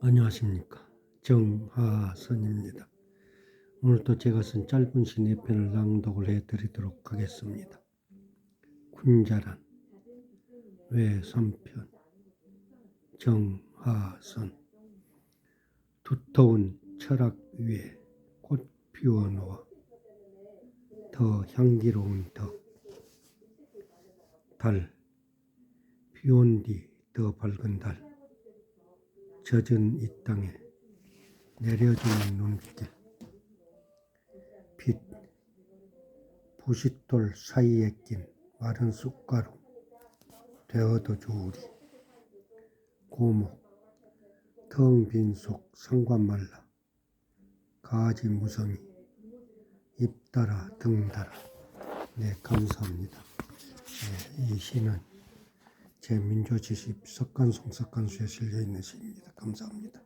안녕하십니까. 정하선입니다. 오늘도 제가 쓴 짧은 시네 편을 낭독을 해드리도록 하겠습니다. 군자란 외선편 정하선 두터운 철학 위에 꽃 피워놓아 더 향기로운 덕달 비온 뒤 더 밝은 달 젖은 이 땅에 내려주는 눈길 빛 부싯돌 사이에 낀 마른 쑥가루 되어도 좋으리. 고목 텅 빈 속 상관 말라. 가지 무성이 잎 따라 등 따라 네 감사합니다. 네, 이 시는 제 민조지십 석간송 석간수에 실려 있는 시입니다. 감사합니다